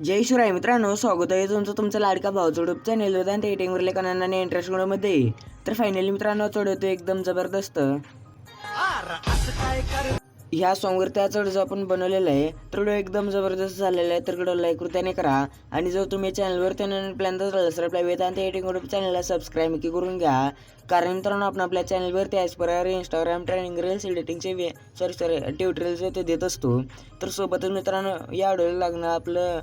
जय शिवराय मित्रांनो स्वागत आहे तुमचं तुमचा लाडका भाऊ चुडूप चॅनेल आणि आणि लेखनांना आणि इंटरेस्टमध्ये तर फायनली मित्रांनो चढवतो एकदम जबरदस्त. ह्या सॉंगवर त्या चढ जो आपण बनवलेला आहे. तर व्हिडिओ एकदम जबरदस्त झालेला आहे तर व्हिडिओ लाईक कृत्याने करा. आणि जर तुम्ही चॅनलवर त्याने प्लॅन झालं तर आपल्या वेद आणि एडिंग ग्रुप चॅनलला सबस्क्राईब की करून घ्या. कारण मित्रांनो आपण आपल्या चॅनलवर त्याच प्रकारे इंस्टाग्राम ट्रेनिंग रील्स एडिटिंगचे वे सॉरी सॉरी ट्युटोरियल्स ते देत असतो. तर सोबतच मित्रांनो या व्हिडिओला लागणं आपलं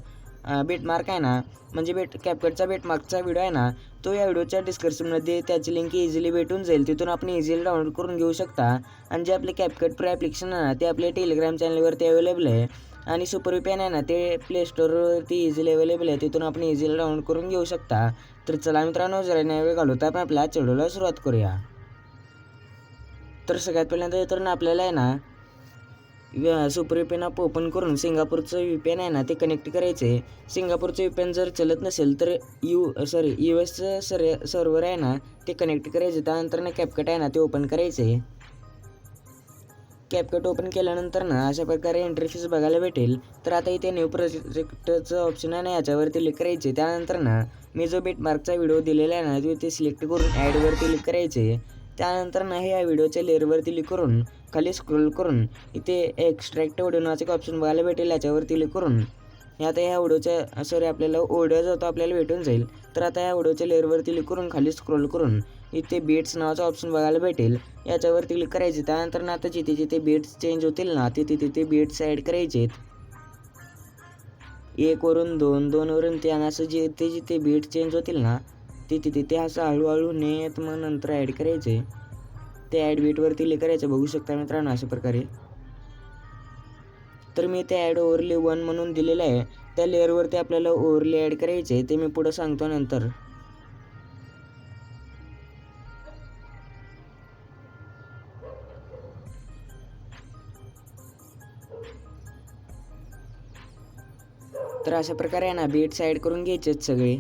बेटमार्क आहे ना म्हणजे बेट कॅपकटचा बेटमार्कचा व्हिडिओ आहे ना तो या व्हिडिओच्या डिस्क्रिप्शनमध्ये त्याची लिंक इझिली भेटून जाईल. तिथून आपण इझिली डाउनलोड करून घेऊ शकता. आणि जे आपले कॅपकट प्रो ॲप्लिकेशन आहे ना ते आपल्या टेलिग्राम चॅनलवरती अवेलेबल आहे. आणि सुपर विपॅन आहे ना ते प्ले स्टोअरवरती इझिली अवेलेबल आहे. तिथून आपण इझिली डाउनलोड करून घेऊ शकता. तर चला मित्रांनो जरा नाही वेळ घालवता. आपण आपल्या चढवला सुरुवात करूया. तर सगळ्यात पहिल्यांदा तर ना आपल्याला आहे ना सुपर पेन आप ओपन करून सिंगापूरचं यू पी एन आहे ना ते कनेक्ट करायचे सिंगापूरचं यू पी एन जर चलत नसेल तर यू सॉरी यू एसचं सर सर्वर आहे ना ते कनेक्ट करायचे त्यानंतर ना कॅपकट आहे ना ते ओपन करायचे कॅपकट ओपन केल्यानंतर ना अशा प्रकारे इंटरफेस बघायला भेटेल. तर आता इथे न्यू प्रोजेक्टचं ऑप्शन आहे ना याच्यावरती क्लिक करायचे त्यानंतर ना मी जो बेटमार्कचा व्हिडिओ दिलेला आहे ना तो ते सिलेक्ट करून ॲडवरती क्लिक करायचे त्यानंतर ना हे या व्हिडिओच्या लेअरवरती क्लिक करून खाली स्क्रोल करून इथे एक्स्ट्रॅक्ट ऑडिओ नावाचं एक ऑप्शन बघायला भेटेल याच्यावरती क्लिक करून. हे आता ह्या ऑडिओच्या सॉरी आपल्याला ऑडिओ जो आपल्याला भेटून जाईल. तर आता या ऑडिओच्या लेअरवरती क्लिक करून खाली स्क्रोल करून इथे बीट्स नावाचं ऑप्शन बघायला भेटेल. याच्यावरती क्लिक करायचे त्यानंतर ना आता जिथे जिथे बीट्स चेंज होतील ना तिथे तिथे बीट्स ॲड करायचे एकवरून दोन दोनवरून ते आणि असं जिथे जिथे बीट चेंज होतील ना तिथे तिथे असं हळूहळू नेत मग नंतर ॲड करायचे. ते ॲड बीटवरती क्लिक करायचं बघू शकता मित्रांनो अशा प्रकारे. तर मी ते ॲड ओव्हरले वन म्हणून दिलेलं आहे. त्या लेअरवरती आपल्याला ओव्हरले ॲड करायचे ते मी पुढं सांगतो नंतर. तर अशा प्रकारे आहे ना बीट्स ॲड करून घ्यायचेच सगळे.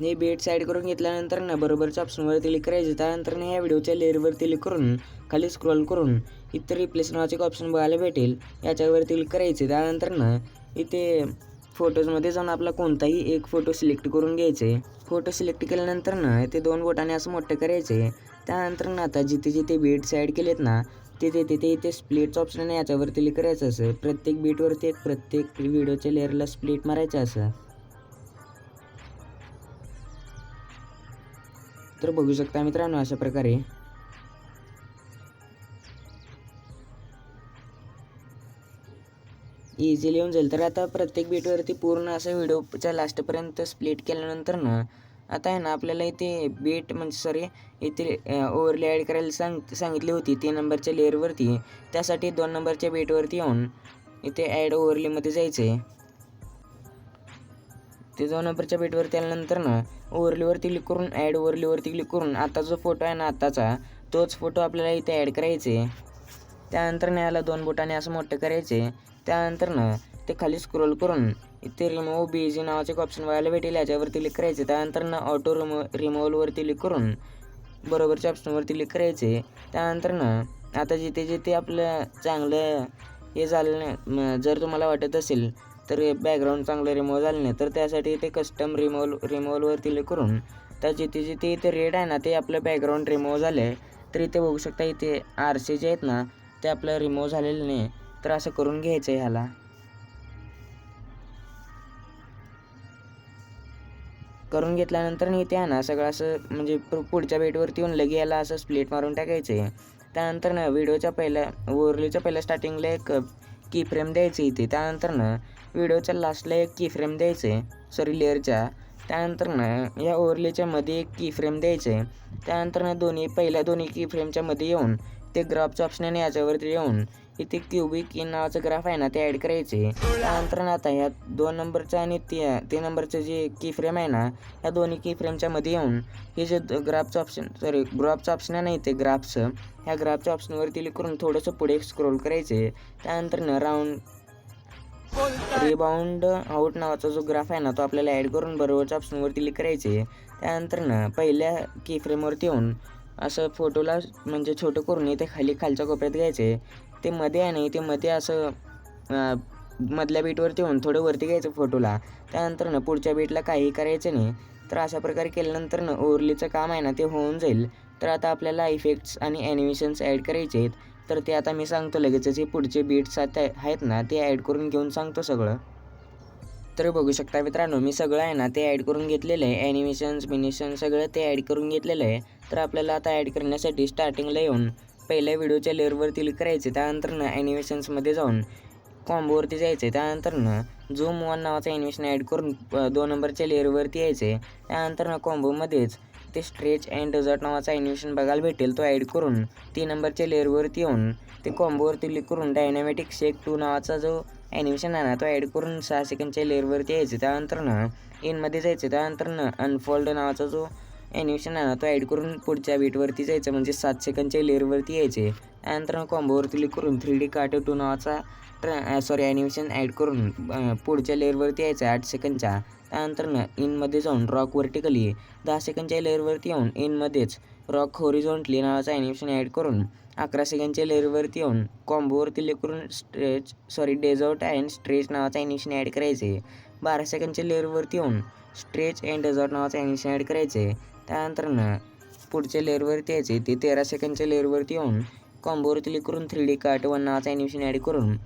हे बेट साईड करून घेतल्यानंतर ना बरोबरच्या ऑप्शनवर क्लिक करायचं. त्यानंतर ना या व्हिडिओच्या लेअरवरती क्लिक करून खाली स्क्रोल करून इतर रिप्लेस नावाचे ऑप्शन बघायला भेटेल. याच्यावरती क्लिक करायचे. त्यानंतर ना इथे फोटोजमध्ये जाऊन आपला कोणताही एक फोटो सिलेक्ट करून घ्यायचे. फोटो सिलेक्ट केल्यानंतर ना ते दोन बोटाने असं मोठं करायचे. त्यानंतर ना आता जिथे जिथे बीट्स ॲड केलेत ना तिथे तिथे इथे स्प्लिटचं ऑप्शन आहे याच्यावरती क्लिक करायचं असं. प्रत्येक बीटवरती एक प्रत्येक व्हिडिओच्या लेअरला स्प्लिट मारायचं असं. तर बघू शकता मित्रांनो अशा प्रकारे. इझिली येऊन जाईल. तर आता प्रत्येक बीटवरती पूर्ण असं व्हिडिओच्या लास्टपर्यंत स्प्लिट केल्यानंतर ना आता आहे ना आपल्याला इथे बीट म्हणजे सॉरी इथे ओव्हरले ॲड करायला सांग सांगितली होती तीन नंबरच्या लेअरवरती त्यासाठी दोन नंबरच्या बीटवरती येऊन इथे ॲड ओवरलीमध्ये जायचं आहे ते दोन नंबरच्या बेटवरती आल्यानंतर ना ओवरलीवरती क्लिक करून ॲड ओवरलीवरती क्लिक करून आता जो फोटो आहे ना आत्ताचा तोच फोटो आपल्याला इथे ॲड करायचे. त्यानंतर ना याला दोन बोटाने असं मोठं करायचे. त्यानंतर ना ते खाली स्क्रोल करून इथे रिमूव्ह बीजी नावाचे एक ऑप्शन बघायला भेटेल याच्यावरती क्लिक करायचे. त्यानंतर ना ऑटो रिमो रिमूव्हलवरती क्लिक करून बरोबरच्या ऑप्शनवरती क्लिक करायचे. त्यानंतर ना आता जिथे जिथे आपलं चांगलं हे झालं नाही जर तुम्हाला वाटत असेल तर बॅकग्राऊंड चांगलं रिमूव्ह झालं नाही. तर त्यासाठी ते कस्टम रिमोल रिमोलवरती क्लिक करून त्याची तिची ते इथे रेड आहे ना ते आपलं बॅकग्राऊंड रिमूव्ह झालं आहे तर इथे बघू शकता इथे आर सी जे आहेत ना ते आपलं रिमूव्ह झालेलं नाही. तर असं करून घ्यायचं आहे ह्याला. करून घेतल्यानंतर इथे आहे ना सगळं असं म्हणजे पुढच्या बेटवरती येऊन लगे याला असं स्प्लिट मारून टाकायचं आहे त्यानंतर ना व्हिडिओच्या पहिल्या ओरलीच्या पहिल्या स्टार्टिंगला एक की फ्रेम द्यायची इथे. त्यानंतर ना व्हिडिओच्या लास्टला एक की फ्रेम द्यायचे सॉरी लेअरच्या त्यानंतर ना या ओव्हरलेच्या मध्ये एक की फ्रेम द्यायचे. त्यानंतर ना दोन्ही पहिल्या दोन्ही की फ्रेमच्या मध्ये येऊन ते ग्राफचं ऑप्शन आहे याच्यावरती येऊन इथे क्युबिक इन e नावाचं ग्राफ आहे ना ते ॲड करायचे. त्यानंतर ना आता ह्या दोन नंबरचं आणि ते तीन नंबरचं जे की फ्रेम आहे ना या दोन्ही की फ्रेमच्या मध्ये येऊन हे जे ग्राफचं ऑप्शन सॉरी ग्राफचं ऑप्शन आहे ना इथे ग्राफचं ह्या ग्राफच्या ऑप्शनवरती क्लिक करून थोडंसं पुढे स्क्रोल करायचे. त्यानंतर ना राऊंड रिबाउंड आउट नावाचा जो ग्राफ आहे ना तो आपल्याला ॲड करून बरोबरच्या ऑप्शनवरती क्लिक करायचे. त्यानंतर ना पहिल्या की फ्रेमवरती येऊन असं फोटोला म्हणजे छोटं करून ते खाली खालच्या कोपऱ्यात घ्यायचे. ते मध्ये आहे ना ते मध्ये असं मधल्या बीटवरती येऊन थोडं वरती घ्यायचं फोटोला त्यानंतर ना पुढच्या बीटला काही करायचं नाही. तर अशा प्रकारे केल्यानंतर ना ओरलीचं काम आहे ना ते होऊन जाईल. तर आता आपल्याला इफेक्ट्स आणि ॲनिमेशन्स ॲड करायचे आहेत. तर ते आता मी सांगतो लगेचच हे पुढचे बीट्स आता आहेत ना ते ॲड करून घेऊन सांगतो सगळं. तर बघू शकता मित्रांनो मी सगळं आहे ना ते ॲड करून घेतलेलं आहे. ॲनिमेशन्स बिनिशन सगळं ते ॲड करून घेतलेलं आहे. तर आपल्याला आता ॲड करण्यासाठी स्टार्टिंगला येऊन पहिल्या व्हिडिओच्या लेअरवर क्लिक करायचे त्यानंतर ना ॲनिमेशन्समध्ये जाऊन कॉम्बोवरती जायचे त्यानंतर ना झूम वन नावाचं ॲनिमेशन ॲड करून दोन नंबरच्या लेअरवरती यायचे त्यानंतर ना कॉम्बोमध्येच ते स्ट्रेच अँड डेझर्ट नावाचा ॲनिमेशन बघायला भेटेल तो ॲड करून तीन नंबरच्या लेअरवरती येऊन ते कॉम्बोवरती क्लिक करून डायनॅमॅटिक शेक टू नावाचा जो ॲनिमेशन आहे ना तो ॲड करून सहा सेकंडच्या लेअरवरती म्हणजे यायचे. त्यानंतर ना इनमध्ये जायचं. त्यानंतर ना अनफोल्ड नावाचा जो ॲनिमेशन आहे ना तो ॲड करून पुढच्या बीटवरती जायचं. म्हणजे सात सेकंडच्या लेअरवरती यायचे. त्यानंतर कॉम्बोवरती क्लिक करून थ्री डी कार्टो टू नावाचा ट्र सॉरी ॲनिमेशन ॲड करून पुढच्या लेअरवरती यायचं आठ सेकंडच्या त्यानंतर ना इनमध्ये जाऊन रॉक वर्टिकली दहा सेकंडच्या लेअरवरती येऊन इनमध्येच रॉक होरिझोंटली नावाचा ॲनिमेशन ॲड करून अकरा सेकंडच्या लेअरवरती येऊन कॉम्बोवरती क्लिक करून stretch sorry desert and stretch नावाचं ॲनिमेशन ॲड करायचे. बारा सेकंडच्या लेअरवरती येऊन स्ट्रेच अँड डेझर्ट नावाचा ॲनिमेशन ॲड करायचे. त्यानंतर ना पुढच्या लेअरवरती यायचे. ते तेरा सेकंडच्या लेअरवरती येऊन कॉम्बोवरती क्लिक करून थ्री डी कार्ट वन नावाचा ॲनिमेशन ॲड करून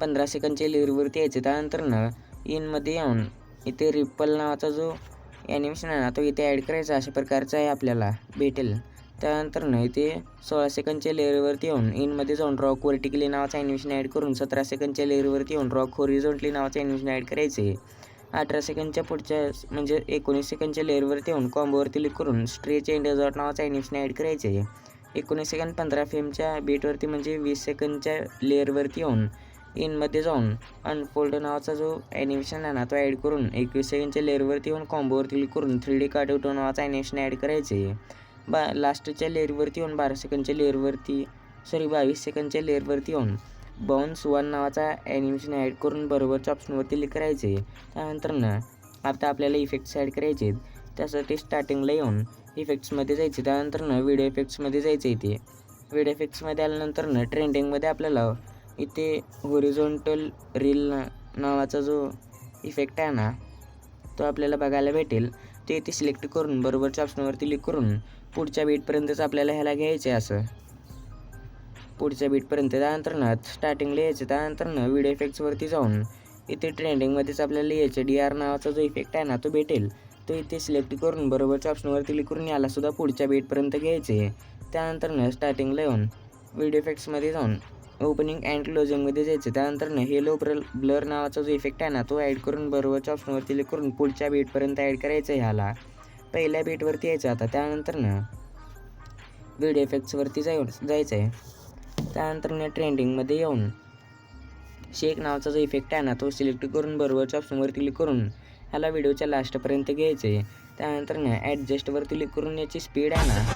पंधरा सेकंडच्या लेअरवरती यायचे. त्यानंतर ना इनमध्ये येऊन इथे रिपल नावाचा जो ॲनिमेशन आहे ना तो इथे ॲड करायचा अशा प्रकारचा आहे आपल्याला भेटेल. त्यानंतर ना इथे सोळा सेकंडच्या लेअरवरती येऊन इनमध्ये जाऊन रॉक वर्टिकली नावाचं ॲनिमेशन ॲड करून सतरा सेकंडच्या लेअरवरती येऊन रॉक होरिझोंटली नावाचं ॲनिमेशन ॲड करायचे. अठरा सेकंडच्या पुढच्या म्हणजे एकोणीस सेकंडच्या लेअरवरती येऊन कॉम्बोवरती क्लिक करून स्ट्रेच एंड डेझर्ट नावाचं ॲनिमेशन ॲड करायचे. एकोणीस सेकंड पंधरा फेमच्या बीटवरती म्हणजे वीस सेकंडच्या लेअरवरती येऊन इनमध्ये जाऊन अनफोल्ड नावाचा जो ॲनिमेशन आहे ना तो ॲड करून एकवीस सेकंडच्या लेअरवरती येऊन कॉम्बोवरती क्लिक करून थ्री डी कार्टूटो नावाचा ॲनिमेशन ॲड करायचे बा लास्टच्या लेअरवरती येऊन बारा सेकंडच्या लेअरवरती सॉरी बावीस सेकंडच्या लेअरवरती येऊन बाउन्स वन नावाचा ॲनिमेशन ॲड करून बरोबरच्या ऑप्शनवरती क्लिक करायचे त्यानंतर ना आता आपल्याला इफेक्ट्स ॲड करायचे आहेत. त्यासाठी स्टार्टिंगला येऊन इफेक्ट्समध्ये जायचे त्यानंतर ना व्हिडिओ इफेक्ट्समध्ये जायचं इथे व्हिडिओ इफेक्ट्समध्ये आल्यानंतर ना ट्रेंडिंगमध्ये आपल्याला इथे होरिझोंटल रील ना नावाचा जो इफेक्ट आहे ना तो आपल्याला बघायला भेटेल. ते इथे सिलेक्ट करून बरोबरच्या ऑप्शनवरती क्लिक करून पुढच्या बीटपर्यंतच आपल्याला ह्याला घ्यायचं आहे असं. पुढच्या बीटपर्यंत त्यानंतर ना स्टार्टिंगला यायचं त्यानंतर ना व्हिडिओ इफेक्ट्सवरती जाऊन इथे ट्रेंडिंगमध्येच आपल्याला यायचं डी आर नावाचा जो इफेक्ट आहे ना तो भेटेल. तो इथे सिलेक्ट करून बरोबरच्या ऑप्शनवरती क्लिक करून यालासुद्धा पुढच्या बीटपर्यंत घ्यायचे त्यानंतर ना स्टार्टिंगला येऊन व्हिडिओ इफेक्ट्समध्ये जाऊन ओपनिंग अँड क्लोजिंगमध्ये जायचं. त्यानंतर ना हेलो ब्र ब्लर नावाचा जो इफेक्ट आहे ना तो ॲड करून बरोबरच्या ऑप्शनवर क्लिक करून पुढच्या बीटपर्यंत ॲड करायचं आहे ह्याला. पहिल्या बीटवरती यायचं आता. त्यानंतर ना व्हिडिओ इफेक्ट्सवरती जाऊन जायचं आहे त्यानंतर ना ट्रेंडिंगमध्ये येऊन शेक नावाचा जो इफेक्ट आहे ना तो सिलेक्ट करून बरोबरच्या ऑप्शनवरती क्लिक करून ह्याला व्हिडिओच्या लास्टपर्यंत घ्यायचं आहे त्यानंतर ना ॲडजस्टवरती क्लिक करून याची स्पीड आहे ना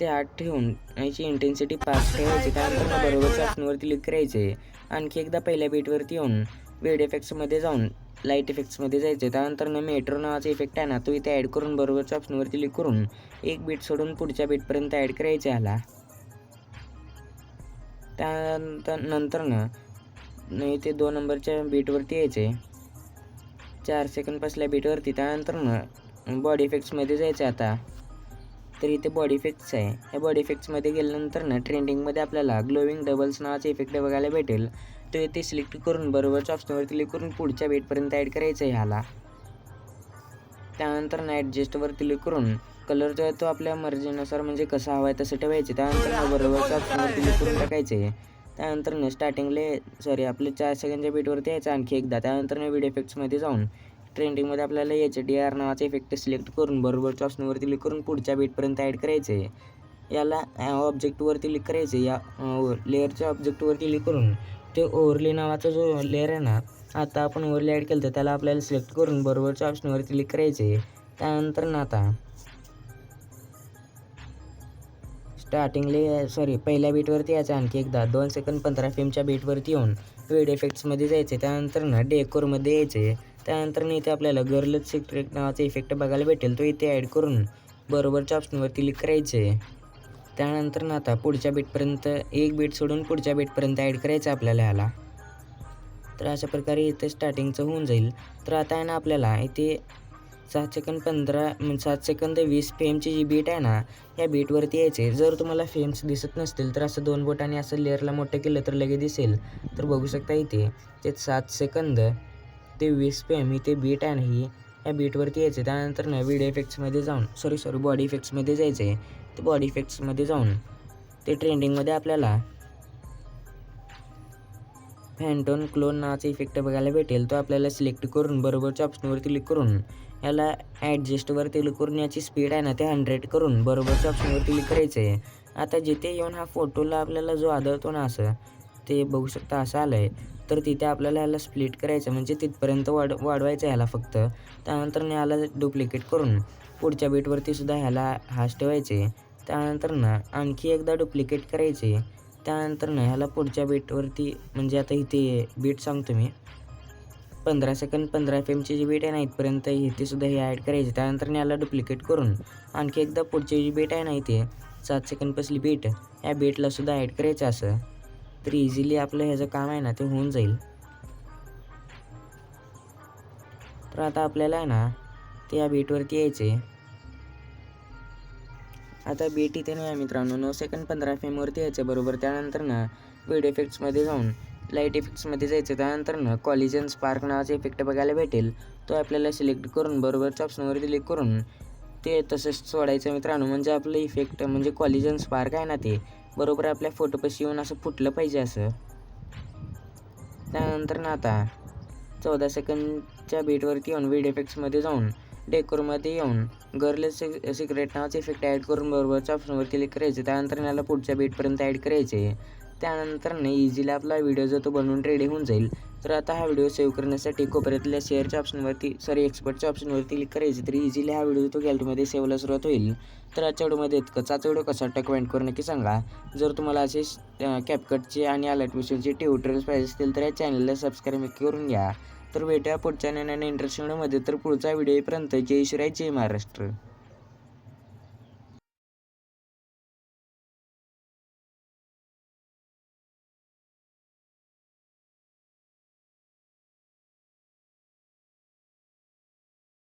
ते आठ ठेवून याची इंटेन्सिटी पाच ठेवायची त्यानंतर बरोबर चाचणीवरती क्लिक करायचे. आणखी एकदा पहिल्या बीटवरती येऊन वेड इफेक्ट्समध्ये जाऊन लाइट इफेक्ट्समध्ये जायचे. त्यानंतर न मेट्रो नावाचा इफेक्ट आहे ना तो इथे ॲड करून बरोबरच्या ऑप्शनवरती क्लिक करून एक बीट सोडून पुढच्या बीटपर्यंत ॲड करायचे आला त्यानंतर नंतर ना न इथे दोन नंबरच्या बीटवरती यायचे. चार सेकंड बसल्या बीटवरती त्यानंतर ना बॉडी इफेक्ट्समध्ये जायचं आता. तर इथे बॉडी इफेक्ट्स आहे. या बॉडी इफेक्ट्समध्ये गेल्यानंतर ना ट्रेंडिंगमध्ये आपल्याला ग्लोविंग डबल्स नावाचा इफेक्ट बघायला भेटेल. तो इथे सिलेक्ट करून बरोबरच्या ऑप्शनवर क्लिक करून पुढच्या बेटपर्यंत ॲड करायचं आहे ह्याला. त्यानंतर ना ॲडजस्टवर क्लिक करून कलर जो आहे तो आपल्या मर्जीनुसार म्हणजे कसा हवा आहे तसं ठेवायचे. त्यानंतर बरोबरच्या ऑप्शनवर क्लिक करून टाकायचे त्यानंतर ना स्टार्टिंगले सॉरी आपले चार सेकंडच्या बीटवरती यायचं आणखी एकदा. त्यानंतर ना व्हिडिओ इफेक्ट्समध्ये जाऊन ट्रेंडिंगमध्ये आपल्याला एच डी आर नावाचा इफेक्ट सिलेक्ट करून बरोबरच्या ऑप्शनवर क्लिक करून पुढच्या बीटपर्यंत ॲड करायचे याला ऑब्जेक्टवरती क्लिक करायचे या लेअरच्या ऑब्जेक्टवरती क्लिक करून ते ओव्हरले नावाचा जो लेअर आहे ना आता आपण ओव्हरले ॲड केलं तर त्याला आपल्याला सिलेक्ट करून बरोबरच्या ऑप्शनवर क्लिक करायचे त्यानंतर ना आता स्टार्टिंगले सॉरी पहिल्या बीटवरती यायचं आणखी एकदा. दोन सेकंद पंधरा फेमच्या बीटवरती येऊन वेड इफेक्ट्समध्ये जायचे त्यानंतर ना डेकोरमध्ये यायचे त्यानंतर इथे आपल्याला गर्लच सिक्रेट नावाचा इफेक्ट बघायला भेटेल. तो इथे ॲड करून बरोबरच्या ऑप्शनवर क्लिक करायचे. त्यानंतर ना आता पुढच्या बीटपर्यंत एक बीट सोडून पुढच्या बीटपर्यंत ॲड करायचं आपल्याला ह्याला तर अशा प्रकारे इथे स्टार्टिंगचं होऊन जाईल. तर आता आहे ना आपल्याला इथे सात सेकंद पंधरा म्हणजे सात सेकंद वीस फेमची जी बीट आहे ना या बीटवरती यायचे. जर तुम्हाला फेम्स दिसत नसतील तर असं दोन बोटाने असं लेअरला मोठं केलं तर लगेच दिसेल. तर बघू शकता इथे ते सात सेकंद ते वीस फेम इथे बीट आहे ना ही या बीटवरती यायचे त्यानंतर ना व्हिडिओ इफेक्ट्समध्ये जाऊन सॉरी सॉरी बॉडी इफेक्ट्समध्ये आहे ते बॉडी इफेक्ट्समध्ये जाऊन ते ट्रेंडिंगमध्ये आपल्याला फॅन्टोन क्लोन नावाचा इफेक्ट बघायला भेटेल. तो आपल्याला सिलेक्ट करून बरोबरच्या ऑप्शनवरती क्लिक करून याला ॲडजस्टवर क्लिक करून याची स्पीड आहे ना ते हंड्रेड करून बरोबरच्या ऑप्शनवर क्लिक करायचं आहे आता जिथे येऊन हा फोटोला आपल्याला जो आदळतो ना असं ते बघू शकता असं आलं आहे तर तिथे आपल्याला ह्याला स्प्लिट करायचं म्हणजे तिथपर्यंत वाढ वाढवायचं ह्याला फक्त. त्यानंतर याला ह्याला डुप्लिकेट करून पुढच्या बीटवरती सुद्धा ह्याला हाश ठेवायचे. त्यानंतर ना आणखी एकदा डुप्लिकेट करायचे. त्यानंतर ना ह्याला पुढच्या बीटवरती म्हणजे आता इथे बीट सांगतो मी. पंधरा सेकंद पंधरा एफ एमची जी बीट आहे ना इथपर्यंत इथे सुद्धा हे ॲड करायचे. त्यानंतर याला डुप्लिकेट करून आणखी एकदा पुढची जी बीट आहे ना इथे सात सेकंद पसली बीट या बीटला सुद्धा ॲड करायचं असं. तर इझिली आपलं ह्याचं काम आहे ना ते होऊन जाईल. तर आता आपल्याला आहे ना ते या बीटवरती यायचे आता बीट इथे नाही आहे मित्रांनो नऊ सेकंड पंधरा फेमवरती यायचं बरोबर. त्यानंतर ना वेड इफेक्ट्समध्ये जाऊन लाइट इफेक्ट्समध्ये जायचं त्यानंतर ना कॉलिजन स्पार्क नावाचा इफेक्ट बघायला भेटेल. तो आपल्याला सिलेक्ट करून बरोबरच्या ऑप्शनवर क्लिक करून ते तसंच सोडायचं मित्रांनो. म्हणजे आपलं इफेक्ट म्हणजे कॉलिजन स्पार्क आहे ना ते बरोबर आपल्या फोटोपाशी येऊन असं फुटलं पाहिजे असं. त्यानंतर ना आता चौदा सेकंडच्या बीटवरती येऊन व्हिडिओ इफेक्ट्समध्ये जाऊन डेकोरमध्ये येऊन गर्ल सिक सिक्रेट नावाचे इफेक्ट ॲड करून बरोबरच्या ऑप्शनवर क्लिक करायचे. त्यानंतर याला पुढच्या बीटपर्यंत ॲड करायचे त्यानंतर नाही इझिली आपला व्हिडिओ जो तो बनवून रेडी होऊन जाईल. तर आता हा व्हिडिओ सेव्ह करण्यासाठी कोपऱ्यातल्या शेअरच्या ऑप्शनवरती सॉरी एक्सपर्टच्या ऑप्शनवरती क्लिक करायची. तरी इझिली हा व्हिडिओ तो गॅलरीमध्ये सेव्हला सुरुवात होईल. तर आजच्या व्हिडिओमध्ये इतकंच. आजचा व्हिडिओ कसा वाटतं कमेंट करून नक्की सांगा. जर तुम्हाला असे कॅपकटचे आणि अलर्ट मिशनचे ट्युटोरियल्स पाहिजे असतील तर या चॅनलला सबस्क्राईब करून घ्या. तर भेटूया पुढच्या नव्याने इंटरेस्टिंग व्हिडिओमध्ये तर पुढचा व्हिडिओपर्यंत जय शिवराय जय महाराष्ट्र.